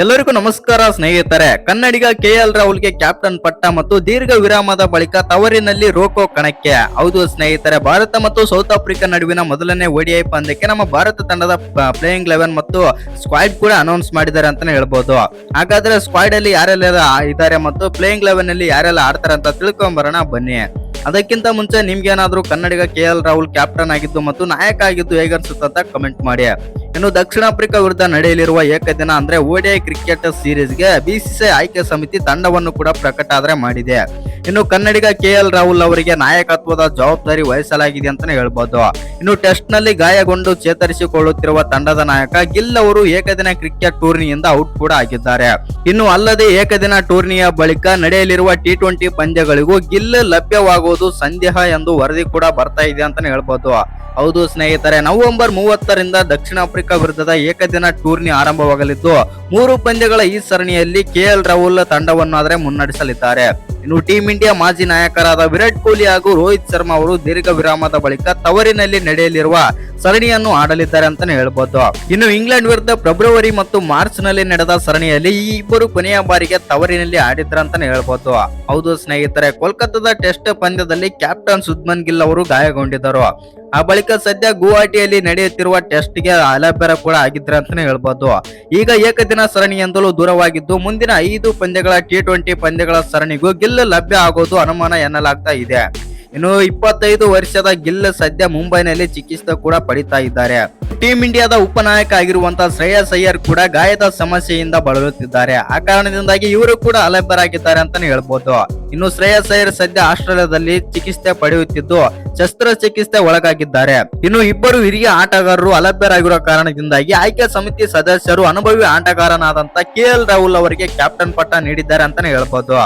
ಎಲ್ಲರಿಗೂ ನಮಸ್ಕಾರ, ಸ್ನೇಹಿತರೆ. ಕನ್ನಡಿಗ ಕೆ ಎಲ್ ರಾಹುಲ್ಗೆ ಕ್ಯಾಪ್ಟನ್ ಪಟ್ಟ ಮತ್ತು ದೀರ್ಘ ವಿರಾಮದ ಬಳಿಕ ತವರಿನಲ್ಲಿ ರೋಕೋ ಕಣಕ್ಕೆ. ಹೌದು ಸ್ನೇಹಿತರೆ, ಭಾರತ ಮತ್ತು ಸೌತ್ ಆಫ್ರಿಕಾ ನಡುವಿನ ಮೊದಲನೇ ಒಡಿಐ ಪಂದ್ಯಕ್ಕೆ ನಮ್ಮ ಭಾರತ ತಂಡದ ಪ್ಲೇಯಿಂಗ್ ಲೆವೆನ್ ಮತ್ತು ಸ್ಕ್ವಾಡ್ ಕೂಡ ಅನೌನ್ಸ್ ಮಾಡಿದ್ದಾರೆ ಅಂತಾನೆ ಹೇಳ್ಬೋದು. ಹಾಗಾದ್ರೆ ಸ್ಕ್ವಾಡ್ ಅಲ್ಲಿ ಯಾರೆಲ್ಲ ಇದ್ದಾರೆ ಮತ್ತು ಪ್ಲೇಯಿಂಗ್ ಲೆವೆನ್ ಅಲ್ಲಿ ಯಾರೆಲ್ಲ ಆಡ್ತಾರೆ ಅಂತ ತಿಳ್ಕೊಂಬರೋಣ ಬನ್ನಿ. ಅದಕ್ಕಿಂತ ಮುಂಚೆ ನಿಮ್ಗೇನಾದ್ರೂ Kannadiga K L Rahul captain ಆಗಿದ್ದು ಮತ್ತು ನಾಯಕ ಆಗಿದ್ದು ಹೇಗೆ ಅಂತ ಕಮೆಂಟ್ ಮಾಡಿ. ಇನ್ನು ದಕ್ಷಿಣ ಆಫ್ರಿಕಾ ವಿರುದ್ಧ ನಡೆಯಲಿರುವ ಏಕದಿನ ಅಂದ್ರೆ ಓಡಿಐ ಕ್ರಿಕೆಟ್ ಸೀರೀಸ್ಗೆ ಬಿಸಿಸಿಐ ಆಯ್ಕೆ ಸಮಿತಿ ತಂಡವನ್ನು ಕೂಡ ಪ್ರಕಟ ಆದ್ರೆ ಮಾಡಿದೆ. ಇನ್ನು ಕನ್ನಡಿಗ ಕೆ ಎಲ್ ರಾಹುಲ್ ಅವರಿಗೆ ನಾಯಕತ್ವದ ಜವಾಬ್ದಾರಿ ವಹಿಸಲಾಗಿದೆ ಅಂತಾನೆ ಹೇಳ್ಬೋದು. ಇನ್ನು ಟೆಸ್ಟ್ನಲ್ಲಿ ಗಾಯಗೊಂಡು ಚೇತರಿಸಿಕೊಳ್ಳುತ್ತಿರುವ ತಂಡದ ನಾಯಕ ಗಿಲ್ ಅವರು ಏಕದಿನ ಕ್ರಿಕೆಟ್ ಟೂರ್ನಿಯಿಂದ ಔಟ್ ಕೂಡ ಆಗಿದ್ದಾರೆ. ಇನ್ನು ಅಲ್ಲದೆ ಏಕದಿನ ಟೂರ್ನಿಯ ಬಳಿಕ ನಡೆಯಲಿರುವ ಟಿ ಟ್ವೆಂಟಿ ಪಂದ್ಯಗಳಿಗೂ ಗಿಲ್ ಲಭ್ಯವಾಗುವುದು ಸಂದೇಹ ಎಂದು ವರದಿ ಕೂಡ ಬರ್ತಾ ಇದೆ ಅಂತಾನೆ ಹೇಳ್ಬೋದು. ಹೌದು ಸ್ನೇಹಿತರೆ, ನವೆಂಬರ್ ಮೂವತ್ತರಿಂದ ದಕ್ಷಿಣ ಆಫ್ರಿಕಾ ವಿರುದ್ಧದ ಏಕದಿನ ಟೂರ್ನಿ ಆರಂಭವಾಗಲಿದ್ದು, ಮೂರು ಪಂದ್ಯಗಳ ಈ ಸರಣಿಯಲ್ಲಿ ಕೆಎಲ್ ರಾಹುಲ್ ತಂಡವನ್ನು ಆದರೆ ಮುನ್ನಡೆಸಲಿದ್ದಾರೆ. ಇನ್ನು ಟೀಂ ಇಂಡಿಯಾ ಮಾಜಿ ನಾಯಕರಾದ ವಿರಾಟ್ ಕೊಹ್ಲಿ ಹಾಗೂ ರೋಹಿತ್ ಶರ್ಮಾ ಅವರು ದೀರ್ಘ ವಿರಾಮದ ಬಳಿಕ ತವರಿನಲ್ಲಿ ನಡೆಯಲಿರುವ ಸರಣಿಯನ್ನು ಆಡಲಿದ್ದಾರೆ ಅಂತಾನೆ ಹೇಳ್ಬೋದು. ಇನ್ನು ಇಂಗ್ಲೆಂಡ್ ವಿರುದ್ಧ ಫೆಬ್ರವರಿ ಮತ್ತು ಮಾರ್ಚ್ನಲ್ಲಿ ನಡೆದ ಸರಣಿಯಲ್ಲಿ ಈ ಇಬ್ಬರು ಕೊನೆಯ ಬಾರಿಗೆ ತವರಿನಲ್ಲಿ ಆಡಿದ್ರು ಅಂತಾನೆ ಹೇಳ್ಬೋದು. ಹೌದು ಸ್ನೇಹಿತರೆ, ಕೋಲ್ಕತ್ತಾದ ಟೆಸ್ಟ್ ಪಂದ್ಯದಲ್ಲಿ ಕ್ಯಾಪ್ಟನ್ ಸುದ್ಮನ್ ಗಿಲ್ ಅವರು ಗಾಯಗೊಂಡಿದ್ದರು. ಆ ಬಳಿಕ ಸದ್ಯ ಗುವಾಹಟಿಯಲ್ಲಿ ನಡೆಯುತ್ತಿರುವ ಟೆಸ್ಟ್ಗೆ ಅಲಭ್ಯರ ಕೂಡ ಆಗಿದ್ರೆ ಅಂತಾನೆ ಹೇಳ್ಬೋದು. ಈಗ ಏಕದಿನ ಸರಣಿಯಿಂದಲೂ ದೂರವಾಗಿದ್ದು, ಮುಂದಿನ ಐದು ಪಂದ್ಯಗಳ ಟಿ ಟ್ವೆಂಟಿ ಪಂದ್ಯಗಳ ಸರಣಿಗೂ ಗಿಲ್ ಲಭ್ಯ ಆಗೋದು ಅನುಮಾನ ಎನ್ನಲಾಗ್ತಾ ಇದೆ. ಇನ್ನು ಇಪ್ಪತ್ತೈದು ವರ್ಷದ ಗಿಲ್ ಸದ್ಯ ಮುಂಬೈನಲ್ಲಿ ಚಿಕಿತ್ಸೆ ಕೂಡ ಪಡಿತಾ ಇದ್ದಾರೆ. ಟೀಂ ಇಂಡಿಯಾದ ಉಪನಾಯಕ ಆಗಿರುವಂತಹ ಶ್ರೇಯಸ್ ಅಯ್ಯರ್ ಕೂಡ ಗಾಯದ ಸಮಸ್ಯೆಯಿಂದ ಬಳಲುತ್ತಿದ್ದಾರೆ. ಆ ಕಾರಣದಿಂದಾಗಿ ಇವರು ಕೂಡ ಅಲಭ್ಯರಾಗಿದ್ದಾರೆ ಅಂತಾನೆ ಹೇಳ್ಬೋದು. ಇನ್ನು ಶ್ರೇಯಸ್ ಅಯ್ಯರ್ ಸದ್ಯ ಆಸ್ಟ್ರೇಲಿಯಾದಲ್ಲಿ ಚಿಕಿತ್ಸೆ ಪಡೆಯುತ್ತಿದ್ದು ಶಸ್ತ್ರಚಿಕಿತ್ಸೆ ಒಳಗಾಗಿದ್ದಾರೆ. ಇನ್ನು ಇಬ್ಬರು ಹಿರಿಯ ಆಟಗಾರರು ಅಲಭ್ಯರಾಗಿರುವ ಕಾರಣದಿಂದಾಗಿ ಆಯ್ಕೆ ಸಮಿತಿ ಸದಸ್ಯರು ಅನುಭವಿ ಆಟಗಾರನಾದಂತ ಕೆ ಎಲ್ ರಾಹುಲ್ ಅವರಿಗೆ ಕ್ಯಾಪ್ಟನ್ ಪಟ್ಟ ನೀಡಿದ್ದಾರೆ ಅಂತಾನೆ ಹೇಳ್ಬೋದು.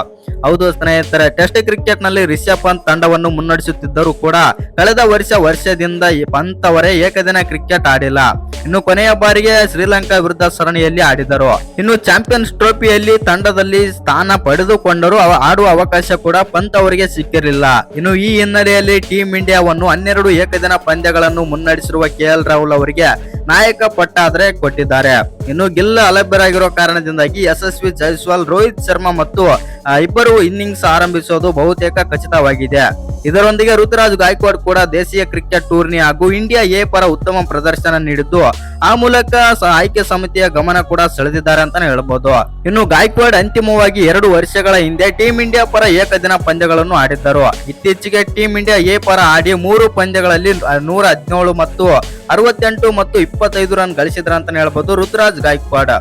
ಹೌದು ಸ್ನೇಹಿತರೆ ಟೆಸ್ಟ್ ಕ್ರಿಕೆಟ್ನಲ್ಲಿ ರಿಷಬ್ ಪಂತ್ ತಂಡವನ್ನು ಮುನ್ನಡೆಸುತ್ತಿದ್ದರೂ ಕೂಡ ಕಳೆದ ವರ್ಷ ವರ್ಷದಿಂದ ಪಂತ್ ಅವರೇ ಏಕದಿನ ಕ್ರಿಕೆಟ್ ಆಡಿಲ್ಲ. ಇನ್ನು ಕೊನೆಯ ಬಾರಿಗೆ ಶ್ರೀಲಂಕಾ ವಿರುದ್ಧ ಸರಣಿಯಲ್ಲಿ ಆಡಿದರು. ಇನ್ನು ಚಾಂಪಿಯನ್ಸ್ ಟ್ರೋಫಿಯಲ್ಲಿ ತಂಡದಲ್ಲಿ ಸ್ಥಾನ ಪಡೆದುಕೊಂಡರೂ ಆಡುವ ಅವಕಾಶ ಕೂಡ ಪಂತ್ ಅವರಿಗೆ ಸಿಕ್ಕಿರಲಿಲ್ಲ. ಇನ್ನು ಈ ಹಿನ್ನೆಲೆಯಲ್ಲಿ ಟೀಂ ಇಂಡಿಯಾವನ್ನು ಹನ್ನೆರಡು ಏಕದಿನ ಪಂದ್ಯಗಳನ್ನು ಮುನ್ನಡೆಸಿರುವ ಕೆಎಲ್ ರಾಹುಲ್ ಅವರಿಗೆ ನಾಯಕ ಪಟ್ಟ ಆದ್ರೆ ಕೊಟ್ಟಿದ್ದಾರೆ. ಇನ್ನು ಗಿಲ್ ಅಲಭ್ಯರಾಗಿರೋ ಕಾರಣದಿಂದಾಗಿ ಯಶಸ್ವಿ ಜೈಸ್ವಾಲ್ ರೋಹಿತ್ ಶರ್ಮಾ ಮತ್ತು ಇಬ್ಬರು ಇನ್ನಿಂಗ್ಸ್ ಆರಂಭಿಸೋದು ಬಹುತೇಕ ಖಚಿತವಾಗಿದೆ. ಇದರೊಂದಿಗೆ ಋತುರಾಜ್ ಗಾಯಕ್ವಾಡ್ ಕೂಡ ದೇಶೀಯ ಕ್ರಿಕೆಟ್ ಟೂರ್ನಿ ಹಾಗೂ ಇಂಡಿಯಾ ಎ ಪರ ಉತ್ತಮ ಪ್ರದರ್ಶನ ನೀಡಿದ್ದು. ಆ ಮೂಲಕ ಆಯ್ಕೆ ಸಮಿತಿಯ ಗಮನ ಕೂಡ ಸೆಳೆದಿದ್ದಾರೆ ಅಂತಾನೆ ಹೇಳಬಹುದು ಇನ್ನು ಗಾಯಕ್ವಾಡ್ ಅಂತಿಮವಾಗಿ ಎರಡು ವರ್ಷಗಳ ಹಿಂದೆ ಟೀಂ ಇಂಡಿಯಾ ಪರ ಏಕದಿನ ಪಂದ್ಯಗಳನ್ನು ಆಡಿದ್ದರು. ಇತ್ತೀಚೆಗೆ ಟೀಂ ಇಂಡಿಯಾ ಎ ಪರ ಆಡಿ ಮೂರು ಪಂದ್ಯಗಳಲ್ಲಿ ನೂರ ಹದಿನೇಳು ಮತ್ತು ಅರವತ್ತೆಂಟು ಮತ್ತು ಇಪ್ಪತ್ತೈದು ರನ್ ಗಳಿಸಿದ್ರ ಅಂತಾನೆ ಹೇಳ್ಬೋದು ಋತುರಾಜ್ ಗಾಯಕ್ವಾಡ್.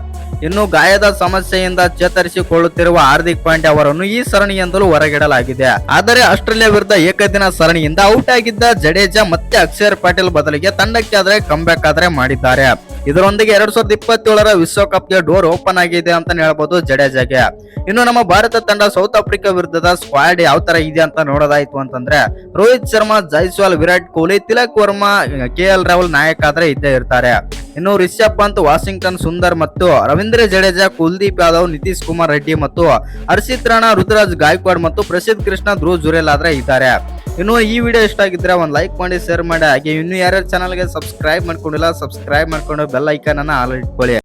ಇನ್ನು ಗಾಯದ ಸಮಸ್ಯೆಯಿಂದ ಚೇತರಿಸಿಕೊಳ್ಳುತ್ತಿರುವ ಹಾರ್ದಿಕ್ ಪಾಂಡ್ಯ ಅವರನ್ನು ಈ ಸರಣಿಯಿಂದಲೂ ಹೊರಗಿಡಲಾಗಿದೆ. ಆದರೆ ಆಸ್ಟ್ರೇಲಿಯಾ ವಿರುದ್ಧ ಏಕದಿನ ಸರಣಿಯಿಂದ ಔಟ್ ಆಗಿದ್ದ ಜಡೇಜಾ ಮತ್ತೆ ಅಕ್ಷರ್ ಪಾಟೀಲ್ ಬದಲಿಗೆ ತಂಡಕ್ಕೆ ಆದ್ರೆ ಕಂಬ್ಯಾಕ್ ಆದ್ರೆ ಮಾಡಿದ್ದಾರೆ. ಇದರೊಂದಿಗೆ ಎರಡ್ ಸಾವಿರದ ಇಪ್ಪತ್ತೇಳರ ವಿಶ್ವಕಪ್ಗೆ ಡೋರ್ ಓಪನ್ ಆಗಿದೆ ಅಂತ ಹೇಳ್ಬೋದು ಜಡೇಜಾಗೆ. ಇನ್ನು ನಮ್ಮ ಭಾರತ ತಂಡ ಸೌತ್ ಆಫ್ರಿಕಾ ವಿರುದ್ಧದ ಸ್ಕ್ವಾಡ್ ಯಾವ ತರ ಇದೆ ಅಂತ ನೋಡೋದಾಯ್ತು ಅಂತಂದ್ರೆ, ರೋಹಿತ್ ಶರ್ಮಾ, ಜೈಸ್ವಾಲ್, ವಿರಾಟ್ ಕೊಹ್ಲಿ, ತಿಲಕ್ ವರ್ಮಾ ಕೆ ಎಲ್ ರಾಹುಲ್ ನಾಯಕ್ ಆದ್ರೆ ಇದ್ದೇ ಇರ್ತಾರೆ. ಇನ್ನು ರಿಷಬ್ ಪಂತ್, ವಾಷಿಂಗ್ಟನ್ ಸುಂದರ್ ಮತ್ತು ರವೀಂದ್ರ ಜಡೇಜಾ, ಕುಲ್ದೀಪ್ ಯಾದವ್, ನಿತೀಶ್ ಕುಮಾರ್ ರೆಡ್ಡಿ ಮತ್ತು ಹರ್ಷಿತ್ ರಾಣಾ, ಋತುರಾಜ್ ಗಾಯಕ್ವಾಡ್ ಮತ್ತು ಪ್ರಸಿದ್ಧ ಕೃಷ್ಣ ಧ್ರುವ್ ಜುರೇಲ್ ಆದ್ರೆ ಇದ್ದಾರೆ. ಇನ್ನು ಈ ವಿಡಿಯೋ ಇಷ್ಟ ಆಗಿದ್ರೆ ಒಂದು ಲೈಕ್ ಮಾಡಿ, ಶೇರ್ ಮಾಡಿ. ಹಾಗೆ ಇನ್ನು ಯಾರ್ಯಾರು ಚಾನಲ್ಗೆ ಸಬ್ಸ್ಕ್ರೈಬ್ ಮಾಡ್ಕೊಂಡಿಲ್ಲ ಸಬ್ಸ್ಕ್ರೈಬ್ ಮಾಡ್ಕೊಂಡು ಬೆಲ್ ಐಕನ್ ಅನ್ನ ಆಲ್ ಇಟ್ಕೊಳ್ಳಿ.